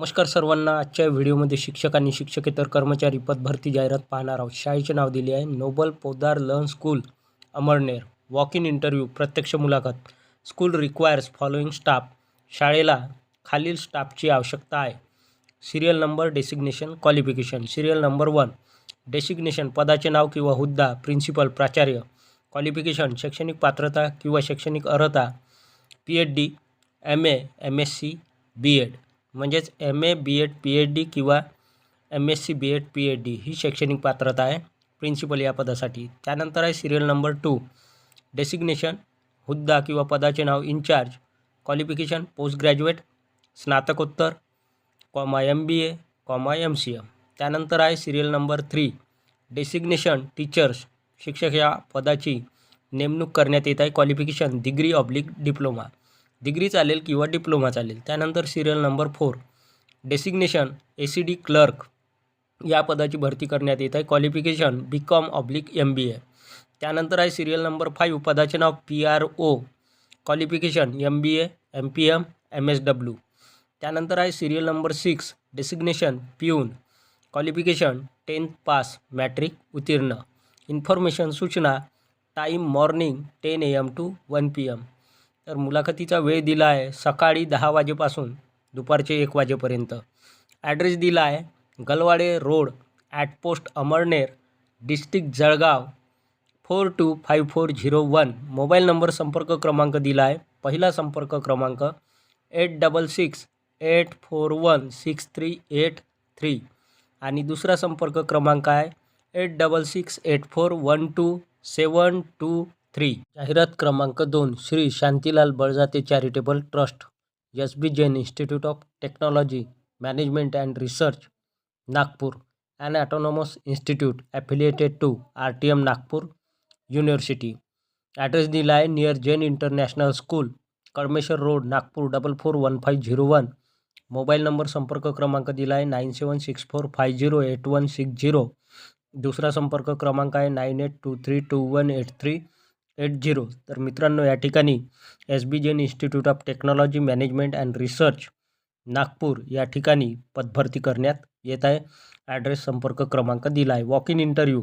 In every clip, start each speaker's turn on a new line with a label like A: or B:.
A: नमस्कार सर्वांना. आजच्या व्हिडिओमध्ये शिक्षक आणि शिक्षकेतर कर्मचारी पदभरती जाहिरात पाहणार आहोत. शाळेचे नाव दिले आहे. Noble Podar learn school Amalner walk in interview प्रत्यक्ष मुलाखत. स्कूल रिक्वायर्स फॉलोइंग स्टाफ शाळेला खालील स्टाफची आवश्यकता आहे. Serial number designation qualification serial number one designation पदाचे नाव किंवा हुद्दा प्रिन्सिपल प्राचार्य. क्वालिफिकेशन शैक्षणिक पात्रता किंवा शैक्षणिक अर्हता. P H D M A M S C B Ed म्हणजेच M A B Ed P H D किंवा M S C B Ed P H D ही शैक्षणिक पात्रता आहे. प्रिन्सिपल या पदासाठी. त्यानंतर आहे सिरियल नंबर टू डेसिग्नेशन हुद्दा किंवा पदाचे नाव इन्चार्ज क्वालिफिकेशन पोस्ट ग्रॅज्युएट स्नातकोत्तर comma M B A comma M C M त्यानंतर आहे serial number three designation teachers शिक्षक या पदाची नेमणूक करण्यात येत आहे. Qualification degree oblique diploma degree चालेल किंवा डिप्लोमा चालेल. त्यानंतर serial number four designation A C D clerk या पदाची भरती करण्यात येत आहे. Qualification B com oblique M B A त्यानंतर आहे सिरियल नंबर फाईव्ह पदाचे नाव P R O qualification M B A M P M M S W त्यानंतर आहे serial number six designation peon. Qualification tenth pass matric उत्तीर्ण. Information सूचना time morning ten A M to one P M. तर मुलाखतीचा वेळ दिला आहे सकाळी दहा वाजेपासून दुपारचे एक वाजेपर्यंत. ॲड्रेस दिला आहे Galwade road at post Amalner district Jalgaon. Four two five four zero one mobile number संपर्क क्रमांक दिला आहे पहिला संपर्क क्रमांक eight double six eight four one six three eight three आणि दुसरा संपर्क क्रमांक आहे eight double six eight four one two seven two three. जाहिरात क्रमांक दोन Shri Shantilal Baljate charitable trust S B Jain institute of technology management and research Nagpur. And autonomous institute affiliated to R T M Nagpur university. Address दिला आहे near Jain international school Kadmeshwar road Nagpur double four one five zero one. Mobile number संपर्क क्रमांक दिला आहे nine seven six four five zero eight one six zero. दुसरा संपर्क क्रमांक आहे nine eight two three two one eight three. Eight zero. तर मित्रांनो या ठिकाणी S B Jain institute of technology management and research Nagpur या ठिकाणी पदभरती करण्यात येत आहे. ॲड्रेस संपर्क क्रमांक दिला आहे walk in interview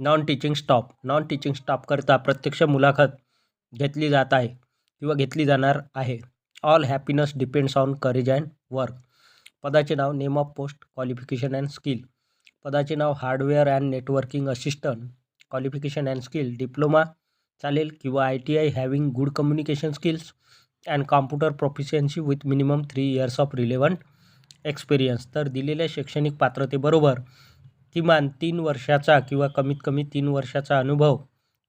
A: non teaching staff non teaching स्टाफकरता प्रत्यक्ष मुलाखत घेतली जात आहे किंवा घेतली जाणार आहे. All happiness depends on courage and work पदाचे नाव name of post qualification and skill पदाचे नाव hardware and networking assistant qualification and skill diploma चालेल किंवा I T I having good communication skills and computer proficiency with minimum three years of relevant experience तर दिलेल्या शैक्षणिक पात्रतेबरोबर किमान तीन वर्षाचा किंवा कमीत कमी तीन वर्षाचा अनुभव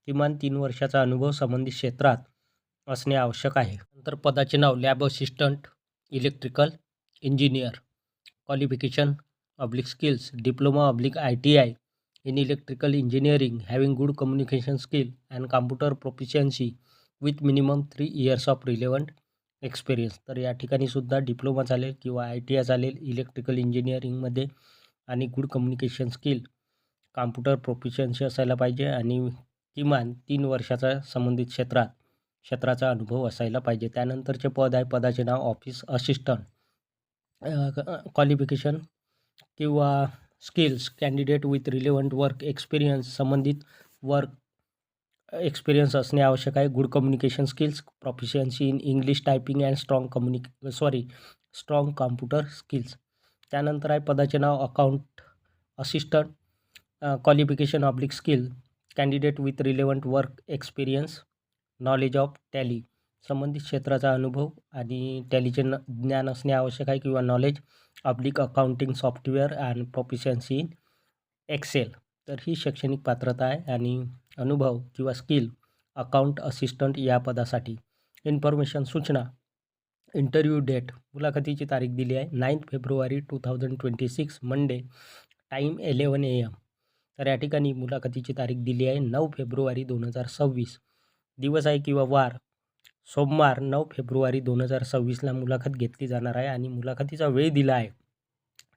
A: किमान तीन वर्षाचा अनुभव संबंधित क्षेत्रात असणे आवश्यक आहे. नंतर पदाचे नाव lab assistant electrical engineer qualification oblique skills diploma oblique I T I in electrical engineering having good communication skill and computer proficiency with minimum three years of relevant experience तर या ठिकाणी सुद्धा डिप्लोमा चालेल किंवा आय टी आय चालेल electrical इंजिनिअरिंगमध्ये आणि good communication skill computer proficiency असायला पाहिजे आणि किमान तीन वर्षाचा संबंधित क्षेत्रात क्षेत्राचा अनुभव असायला पाहिजे. त्यानंतरचे पद आहे पदाचे नाव ऑफिस असिस्टंट क्वालिफिकेशन किंवा skills candidate with relevant work experience संबंधित वर्क एक्सपिरियन्स असणे आवश्यक आहे. Good communication skills proficiency in English typing and strong communic sorry strong computer skills त्यानंतर आहे पदाचे नाव account assistant qualification oblique skill candidate with relevant work experience knowledge of Tally संबंधित क्षेत्राचा अनुभव आणि टॅलीचे न ज्ञान असणे आवश्यक आहे किंवा knowledge public accounting software and proficiency in Excel तर ही शैक्षणिक पात्रता आहे आणि अनुभव किंवा स्किल अकाउंट असिस्टंट या पदासाठी. इन्फॉर्मेशन सूचना इंटरव्ह्यू डेट मुलाखतीची तारीख दिली आहे. Ninth February two thousand twenty six Monday time eleven A M तर या ठिकाणी मुलाखतीची तारीख दिली आहे नऊ फेब्रुवारी दोन हजार सव्वीस. दिवस आहे किंवा वार सोमवार नऊ फेब्रुवारी दोन हजार सव्वीसला मुलाखत घेतली जाणार आहे आणि मुलाखतीचा वेळ दिला आहे.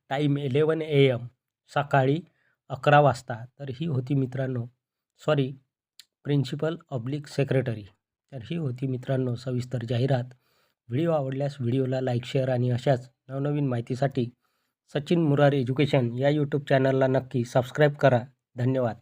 A: टाईम इलेवन ए एम सकाळी अकरा वाजता. तर ही होती मित्रांनो सॉरी प्रिन्सिपल ऑब्लिक सेक्रेटरी. तर ही होती मित्रांनो सविस्तर जाहिरात. व्हिडिओ आवडल्यास व्हिडिओला लाईक शेअर आणि अशाच नवनवीन माहितीसाठी सचिन मुरार एज्युकेशन या यूट्यूब चॅनलला नक्की सबस्क्राईब करा. धन्यवाद.